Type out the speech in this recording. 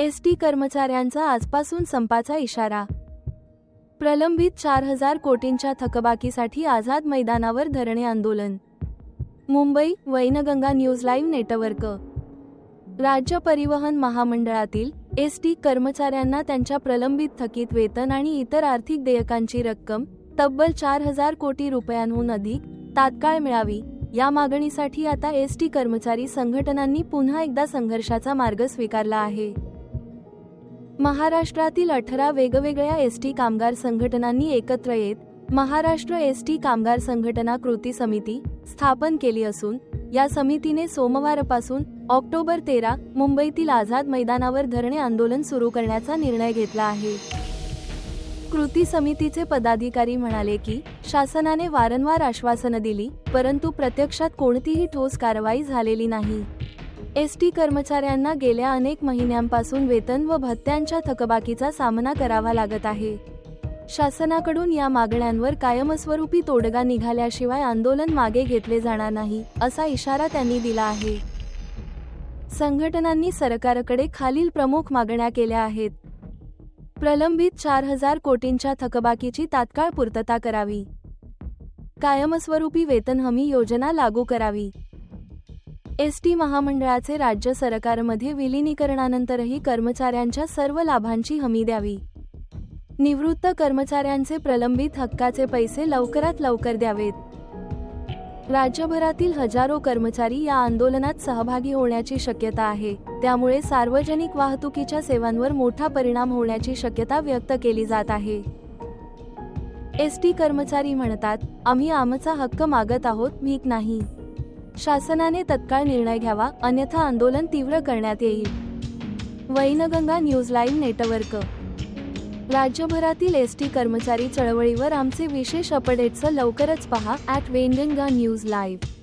S T कर्मचाऱ्यांचा आजपासून संपाचा इशारा. प्रलंबित चार हजार कोटींच्या थकबाकीसाठी आझाद मैदानावर धरणे आंदोलन. Mumbai Wainganga news live network. राज्य परिवहन महामंडळातील एस टी कर्मचाऱ्यांना त्यांच्या प्रलंबित थकीत वेतन आणि इतर आर्थिक देयकांची रक्कम तब्बल चार हजार कोटी रुपयांहून अधिक तात्काळ मिळावी या मागणीसाठी आता एस टी कर्मचारी संघटनांनी पुन्हा एकदा संघर्षाचा मार्ग स्वीकारला आहे. महाराष्ट्रातील अठरा वेगवेगळ्या एस टी कामगार संघटनांनी एकत्र येत महाराष्ट्र एस टी कामगार संघटना कृती समिती स्थापन केली असून या समितीने सोमवारपासून ऑक्टोबर तेरा मुंबईतील आझाद मैदानावर धरणे आंदोलन सुरू करण्याचा निर्णय घेतला आहे. कृती समितीचे पदाधिकारी म्हणाले की शासनाने वारंवार आश्वासनं दिली परंतु प्रत्यक्षात कोणतीही ठोस कारवाई झालेली नाही. एस टी कर्मचाऱ्यांना गेल्या अनेक महिन्यांपासून वेतन व भत्त्यांच्या थकबाकीचा सामना करावा लागत आहे. शासनाकडून या मागण्यांवर कायमस्वरूपी तोडगा निघाल्याशिवाय आंदोलन मागे घेतले जाणार नाही असा इशारा त्यांनी दिला आहे. संघटनांनी सरकारकडे खालील प्रमुख मागण्या केल्या आहेत. प्रलंबित चार हजार कोटींच्या थकबाकीची तात्काळ पूर्तता करावी. कायमस्वरूपी वेतन हमी योजना लागू करावी. एस टी महामंडळाचे राज्य सरकारमध्ये विलिनीकरणानंतरही कर्मचाऱ्यांच्या सर्व लाभांची हमी द्यावी. निवृत्त कर्मचाऱ्यांचे प्रलंबित हक्काचे पैसे लवकरात लवकर द्यावेत. राज्यभरातील हजारो कर्मचारी या आंदोलनात सहभागी होण्याची शक्यता आहे. त्यामुळे सार्वजनिक वाहतुकीच्या सेवांवर मोठा परिणाम होण्याची शक्यता व्यक्त केली जात आहे. एस टी कर्मचारी म्हणतात आम्ही आमचा हक्क मागत आहोत भीक नाही. शासनाने तत्काळ निर्णय घ्यावा अन्यथा आंदोलन तीव्र करण्यात येईल. Wainganga news live network. राज्यभरातील एस टी कर्मचारी चळवळीवर आमचे विशेष अपडेट्स लवकरच पहा ॲट वेनगंगा न्यूज लाईव्ह.